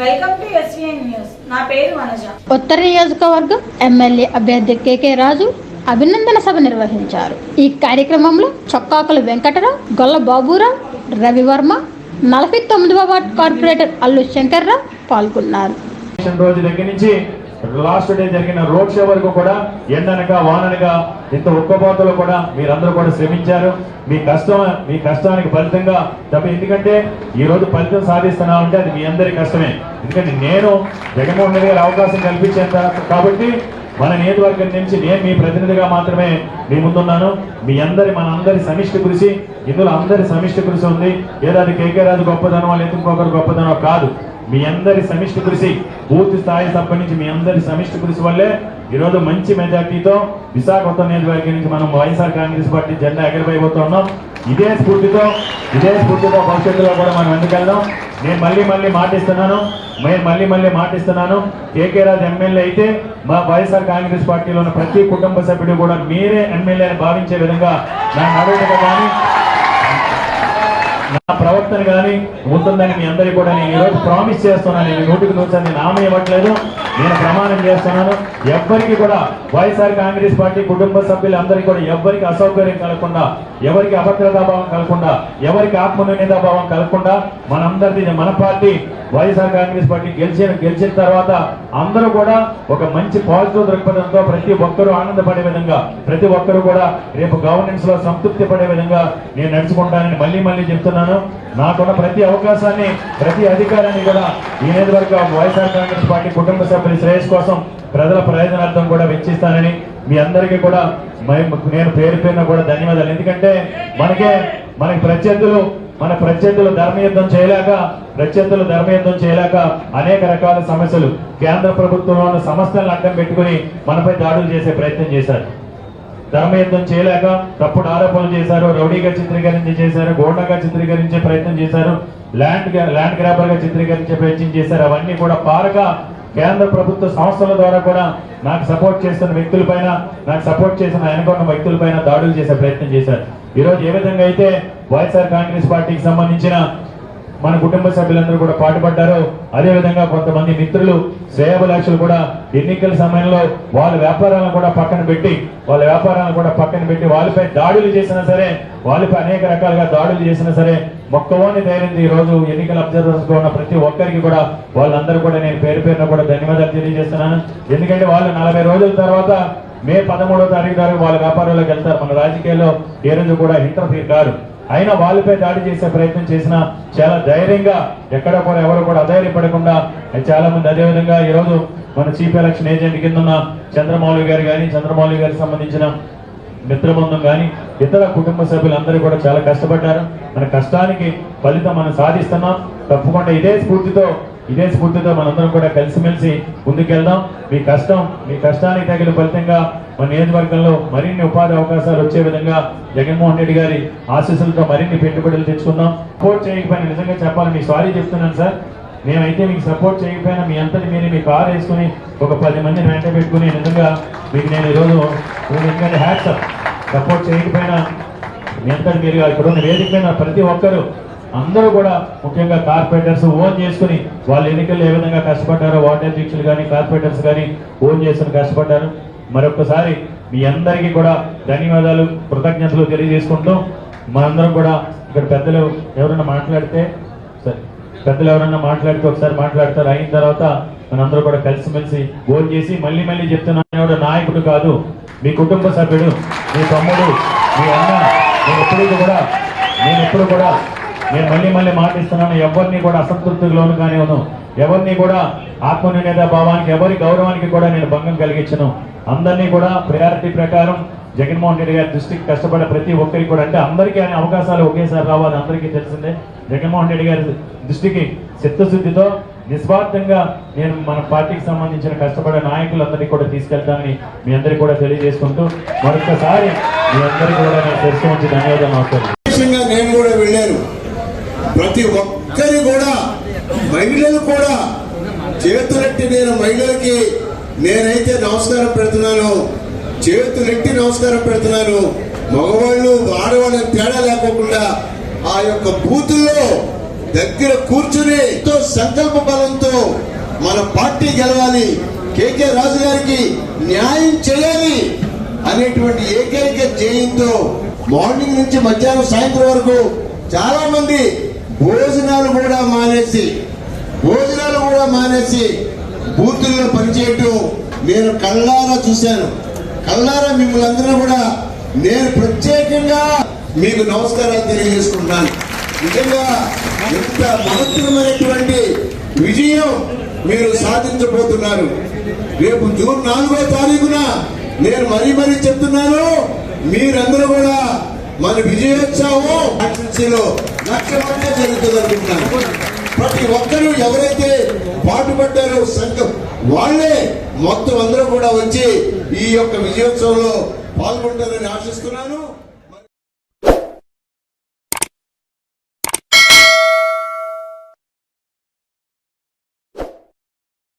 Welcome to SVN news నా పేరు వనజ. ఉత్తర నియోజకవర్గం ఎమ్మెల్యే అభ్యర్థి కేకే రాజు అభినందన సభ నిర్వహించారు. ఈ కార్యక్రమంలో చొక్కాకుల వెంకటరావు గొల్ల బాబురావు రవివర్మ నలభై తొమ్మిదవ వార్డు కార్పొరేటర్ అల్లు శంకర్రావు పాల్గొన్నారు. రోజు దగ్గర నుంచి లాస్ట్ డే జరిగిన రోడ్ షో వరకు కూడా ఎండనక వాననగా ఇంత ఉక్కపోతలో కూడా మీరందరూ కూడా శ్రమించారు. మీ కష్టం మీ కష్టానికి ఫలితంగా తప్ప ఎందుకంటే ఈరోజు ఫలితం సాధిస్తున్నా ఉంటే అది మీ అందరి కష్టమే. ఎందుకంటే నేను జగన్మోహన్ రెడ్డి గారు అవకాశం కల్పించేంత కాబట్టి మన నియోజకవర్గం నుంచి నేను మీ ప్రతినిధిగా మాత్రమే మీ ముందున్నాను. మీ అందరి మన అందరి సమిష్టి కృషి ఇందులో అందరి సమిష్టి కృషి ఉంది. ఏదో అది కేకే రాజు గొప్పదనం వాళ్ళు ఇంకొకరు గొప్పదనం కాదు. మీ అందరి సమిష్టి కృషి పూర్తి స్థాయి సభ నుంచి మీ అందరి సమిష్టి కృషి వల్లే ఈరోజు మంచి మెజార్టీతో విశాఖపట్నం నియోజకవర్గం నుంచి మనం వైఎస్ఆర్ కాంగ్రెస్ పార్టీ జెండా ఎగరబోతున్నాం ఇదే స్ఫూర్తితో ఇదే స్ఫూర్తితో భవిష్యత్తులో కూడా మనం ఎందుకెళ్దాం నేను మళ్ళీ మళ్ళీ మాటిస్తున్నాను నేను మళ్ళీ మళ్ళీ మాటిస్తున్నాను. కేకే రాజు ఎమ్మెల్యే అయితే మా వైఎస్ఆర్ కాంగ్రెస్ పార్టీలో ఉన్న ప్రతి కుటుంబ సభ్యుడు కూడా మీరే ఎమ్మెల్యే అని భావించే విధంగా నా నడవడిక కానీ నా ప్రవర్తన కానీ ఉంటుందని మీ అందరికీ కూడా నేను ఈరోజు ప్రామిస్ చేస్తున్నాను. నేను నూటికి నూరు నేను హామీ ఇవ్వట్లేదు నేను ప్రమాణం చేస్తున్నాను. ఎవ్వరికి కూడా వైఎస్ఆర్ కాంగ్రెస్ పార్టీ కుటుంబ సభ్యులందరికీ కూడా ఎవ్వరికి అసౌకర్యం కలగకుండా ఎవరికి అభద్రతాభావం కలగకుండా ఎవరికి ఆత్మనిర్ణయతాభావం కలగకుండా మనందరిది మన పార్టీ వైఎస్ఆర్ కాంగ్రెస్ పార్టీ గెలిచిన గెలిచిన తర్వాత అందరూ కూడా ఒక మంచి పాజిటివ్ దృక్పథంతో ప్రతి ఒక్కరూ ఆనందపడే విధంగా ప్రతి ఒక్కరూ కూడా రేపు గవర్నెన్స్లో సంతృప్తి పడే విధంగా నేను నడుచుకుంటానని మళ్ళీ మళ్ళీ చెప్తున్నాను. నాకున్న ప్రతి అవకాశాన్ని ప్రతి అధికారాన్ని కూడా ఈ నియోజకవర్గ వైఎస్ఆర్ కాంగ్రెస్ పార్టీ కుటుంబ సభ్యులు శ్రేయస్ కోసం ప్రజల ప్రయోజనార్థం కూడా వెచ్చిస్తానని మీ అందరికీ కూడా నేను పేరు పేరున కూడా ధన్యవాదాలు. ఎందుకంటే మనకే మనకి ప్రత్యర్థులు మన ప్రత్యర్థులు ధర్మయుద్ధం చేయలేక ప్రత్యర్థులు ధర్మయుద్ధం చేయలేక అనేక రకాల సమస్యలు కేంద్ర ప్రభుత్వంలో ఉన్న సమస్యలను అడ్డం పెట్టుకుని మనపై దాడులు చేసే ప్రయత్నం చేశారు. ధర్మయుద్ధం చేయలేక తప్పుడు ఆరోపణలు చేశారు రౌడీగా చిత్రీకరించి చేశారు గోండాగా చిత్రీకరించే ప్రయత్నం చేశారు ల్యాండ్ ల్యాండ్ గ్రాబర్గా చిత్రీకరించే ప్రయత్నం చేశారు. అవన్నీ కూడా పారక కేంద్ర ప్రభుత్వ సంస్థల ద్వారా కూడా నాకు సపోర్ట్ చేస్తున్న వ్యక్తులపైన నాకు సపోర్ట్ చేసిన వెనుకున్న వ్యక్తులపైన దాడులు చేసే ప్రయత్నం చేశారు. ఈరోజు ఏ విధంగా అయితే వైఎస్ఆర్ కాంగ్రెస్ పార్టీకి సంబంధించిన మన కుటుంబ సభ్యులందరూ కూడా పాటుపడ్డారు అదేవిధంగా కొంతమంది మిత్రులు శ్రేయభిలాషులు కూడా ఎన్నికల సమయంలో వాళ్ళ వ్యాపారాలను కూడా పక్కన పెట్టి వాళ్ళ వ్యాపారాలను కూడా పక్కన పెట్టి వాళ్ళపై దాడులు చేసినా సరే వాళ్ళపై అనేక రకాలుగా దాడులు చేసినా సరే మొక్కవోని ధైర్యం ఈరోజు రోజు ఎన్నికల అబ్జర్వర్స్ ఉన్న ప్రతి ఒక్కరికి కూడా వాళ్ళందరూ కూడా నేను పేరు పేరున కూడా ధన్యవాదాలు తెలియజేస్తున్నాను. ఎందుకంటే వాళ్ళు నలభై రోజుల తర్వాత మే పదమూడో తారీఖు దాకా వాళ్ళ వ్యాపారంలోకి వెళ్తారు. మన రాజకీయాల్లో ఏ రోజు కూడా ఇంటర్ఫీర్ కారు. అయినా వాళ్ళపై దాడి చేసే ప్రయత్నం చేసిన చాలా ధైర్యంగా ఎక్కడ కూడా ఎవరు కూడా అధైర్యపడకుండా చాలా మంది అదేవిధంగా ఈ రోజు మన చీఫ్ ఎలక్షన్ ఏజెంట్ కింద ఉన్న చంద్రమౌళి గారు కానీ చంద్రమౌళి గారికి సంబంధించిన మిత్రబృందం కానీ ఇతర కుటుంబ సభ్యులందరూ కూడా చాలా కష్టపడ్డారు. మన కష్టానికి ఫలితం మనం సాధిస్తున్నాం. తప్పకుండా ఇదే స్ఫూర్తితో ఇదే స్ఫూర్తితో మనందరం కూడా కలిసిమెలిసి ముందుకెళ్దాం. మీ కష్టం మీ కష్టానికి తగిన ఫలితంగా మన నియోజకవర్గంలో మరిన్ని ఉపాధి అవకాశాలు వచ్చే విధంగా జగన్మోహన్ రెడ్డి గారి ఆశీస్సులతో మరిన్ని పెట్టుబడులు తెచ్చుకుందాం. సపోర్ట్ చేయకపోయినా నిజంగా చెప్పాలని సారీ చెప్తున్నాను సార్. మేమైతే మీకు సపోర్ట్ చేయకపోయినా మీ అంతటి మీరు మీ కార్ వేసుకుని ఒక పది మందిని వెంట పెట్టుకుని నిజంగా మీకు నేను ఈరోజు ఎందుకంటే హ్యాట్స్ సపోర్ట్ చేయకపోయినా మీ అంతటి మీరు ఇక్కడ ఉన్న వేదిక ప్రతి ఒక్కరు అందరూ కూడా ముఖ్యంగా కార్పొరేటర్స్ ఓన్ చేసుకుని వాళ్ళ ఎన్నికల్లో ఏ విధంగా కష్టపడ్డారో వార్డు అధ్యక్షులు కానీ కార్పొరేటర్స్ కానీ ఓన్ చేసుకుని కష్టపడ్డారు. మరొకసారి మీ అందరికీ కూడా ధన్యవాదాలు కృతజ్ఞతలు తెలియజేసుకుంటూ మనందరం కూడా ఇక్కడ పెద్దలు ఎవరైనా మాట్లాడితే సరే. పెద్దలు ఎవరన్నా మాట్లాడితే ఒకసారి మాట్లాడతారు. అయిన తర్వాత మనందరూ కూడా కలిసిమెలిసి గోల్ చేసి మళ్ళీ మళ్ళీ చెప్తున్నాడు నాయకుడు కాదు మీ కుటుంబ సభ్యుడు మీ తమ్ముడు మీ అన్న నేను ఎప్పుడు కూడా నేను ఎప్పుడు కూడా నేను మళ్ళీ మళ్ళీ మాటిస్తున్నాను ఎవరిని కూడా అసంతృప్తిలోను కానివ్వను. ఎవరిని కూడా ఆత్మనిర్ణేత భావానికి ఎవరి గౌరవానికి కూడా నేను భంగం కలిగించను. అందరినీ కూడా ప్రయారిటీ ప్రకారం జగన్మోహన్ రెడ్డి గారి దృష్టికి కష్టపడే ప్రతి ఒక్కరికి కూడా అంటే అందరికీ అనే అవకాశాలు ఒకేసారి రావాలి అందరికీ తెలిసిందే. జగన్మోహన్ రెడ్డి గారి దృష్టికి చిత్తశుద్ధితో నిస్వార్థంగా నేను మన పార్టీకి సంబంధించిన కష్టపడే నాయకులందరినీ కూడా తీసుకెళ్తానని మీ అందరికీ కూడా తెలియజేసుకుంటూ మరొకసారి మీ అందరికీ కూడా నేను తెలుసు మంచి ధన్యవాదాలు నేను కూడా వెళ్ళాను. ప్రతి ఒక్కరి కూడా మహిళలు కూడా చేతులెట్టి నేను మహిళలకి నేనైతే నమస్కారం పెడుతున్నాను. చేతులెట్టి నమస్కారం పెడుతున్నాను. మగవాళ్ళు ఆడవాళ్ళని తేడా లేకోకుండా ఆ యొక్క బూతుల్లో దగ్గర కూర్చుని ఎంతో సంకల్ప బలంతో మన పార్టీ గెలవాలి. కేకే రాజు గారికి న్యాయం చేయాలి అనేటువంటి ఏకైక జయంతో మార్నింగ్ నుంచి మధ్యాహ్నం సాయంత్రం వరకు చాలా మంది భోజనాలు కూడా మానేసి భోజనాలు కూడా మానేసి బూతుల్లో పనిచేయటం నేను కళ్ళారా చూశాను. కల్లారా మిమ్మల్ని అందరూ కూడా నేను ప్రత్యేకంగా మీకు నమస్కారాలు తెలియజేసుకుంటున్నాను. నిజంగా ఎంత మహత్తరమైనటువంటి విజయం మీరు సాధించబోతున్నారు. రేపు జూన్ నాలుగో తారీఖున నేను మరీ మరీ చెప్తున్నాను మీరందరూ కూడా మన విజయోత్సవం లక్ష లక్ష్యమంటే జరుగుతుంది అనుకుంటున్నాను ప్రతి ఒక్కరూ ఎవరైతే పాటుపడ్డారో సంఘం వాళ్ళే మొత్తం అందరూ కూడా వచ్చి ఈ యొక్క విజయోత్సవంలో పాల్గొంటారని ఆశిస్తున్నాను.